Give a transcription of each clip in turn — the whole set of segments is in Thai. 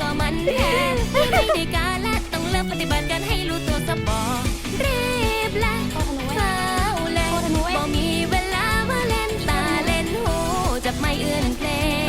ก็มันแท้ไม่ได้กาละต้องเริ่มปฏิบัติกันให้รู้ตัวสปอร์รีบแล้วเฝ้าแล้วบ่มีเวลามาเล่นตาเล่นหูจับไม่เอื้อนเพลง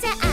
가자.